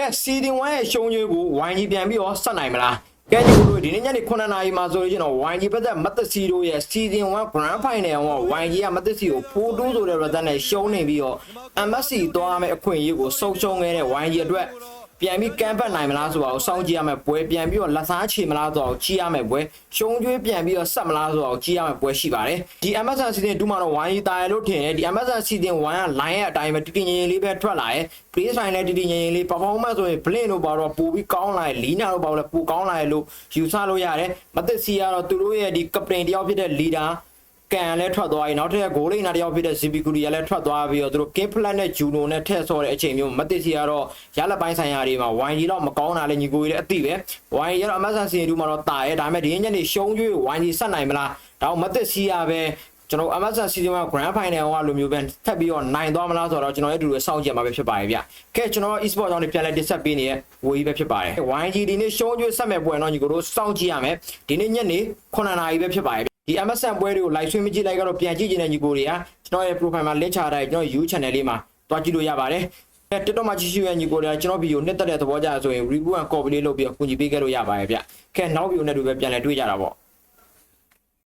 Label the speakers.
Speaker 1: ကဲစီဒီ1ရဲ့ရှုံးရွေးကို YG ပြန်ပြီးတော့ဆက်နိုင်မလားကဲဒီလိုဒီနေ့ညနေ9နာရီမှာဆိုရင်တော့ YG ဘက်သက်မတ်တစီတို့ရဲ့ Season 1 Grand Final က YG ကမတ်တစီကို4-2ဆိုတဲ့ result နဲ့ရှုံးနေပြီးတော့ MSC သွားမယ့်အခွင့်အရေးကိုစုံရှုံခဲ့တဲ့ YG အတွက် ပြန်ပြီးကမ်းပတ်နိုင်မလားဆိုတာကိုစောင့်ကြည့်ရမယ်ပွဲပြန်ပြီးတော့လက်စားချေမလားဆိုတာကိုကြည့်ရမယ်ပွဲရှုံးကျွေးပြန်ပြီးတော့ဆက်မလားဆိုတာကိုကြည့်ရမယ်ပွဲရှိပါတယ်ဒီ MSN Season 2မှာတော့ YG တာရလို့ထင်တယ်ဒီ MSN Season 1က line ရဲ့အတိုင်းပဲတည်တည်ငြိမ်ငြိမ်လေးပဲထွက်လာတယ် baseline လည်းတည်တည်ငြိမ်ငြိမ်လေး performance ဆိုရင် blink တို့ပါတော့ပိုပြီးကောင်းလာတယ် lina တို့ပါတော့ပိုကောင်းလာတယ်လို့ယူဆလို့ရတယ်မသစ်စီကတော့သူတို့ရဲ့ဒီ captain တယောက်ဖြစ်တဲ့ leader ကန်လည်းထွက်သွားပြီနောက်ထပ်ဂိုးလိန်နာတယောက်ဖြစ်တဲ့ ZB-Guri ကလည်းထွက်သွားပြီးတော့သူတို့ King Flat နဲ့ Juno နဲ့ထည့်ဆော့တဲ့အချိန်မျိုးမသိစီကတော့ရလက်ပိုင်းဆိုင်ရာတွေမှာ YG တော့မကောင်းတာလည်းညီကိုကြီးလည်းအသိပဲ YG ကတော့ MSN စီတူမှာတော့တာရဲဒါပေမဲ့ဒီညနေရှုံးကျွေး YG ဆက်နိုင်မလားဒါတော့မသိစီရပဲကျွန်တော် Amazon Season 1 Grand Final ကလိုမျိုးပဲထပ်ပြီးတော့နိုင်သွားမလားဆိုတော့ကျွန်တော်ရဲ့အတူတူစောင့်ကြည့်မှာပဲဖြစ်ပါတယ်ဗျ။ကဲကျွန်တော် e-sport ကြောင့်ပြန်လဲတင်ဆက်ပေးနေတဲ့ဝေကြီးပဲဖြစ်ပါတယ်။ YG ဒီနေ့ရှုံးကျွေးဆက်မဲ့ပွဲတော့ညီကိုတို့စောင့်ကြည့်ရမယ်။ဒီနေ့ညနေ9နာရီပဲဖြစ်ပါတယ် ဒီ MSN ပွဲတွေကို live stream မကြည့်လိုက်ကတော့ပြန်ကြည့်နေတဲ့ညီကိုတွေကကျွန်တော်ရဲ့ profile မှာ link ချထားတဲ့ကျွန်တော် YouTube channel လေးမှာတွားကြည့်လို့ရပါတယ်။အဲ TikTok မှာကြည့်ရှုရညီကိုတွေကကျွန်တော် video နှစ်သက်တဲ့သဘောကြဆိုရင် review and copy လေးလုပ်ပြီးတော့ကူညီပေးခဲ့လို့ရပါတယ်ဗျ။ကဲနောက် video နဲ့တူပဲပြန်လည်တွေ့ကြတာပေါ့။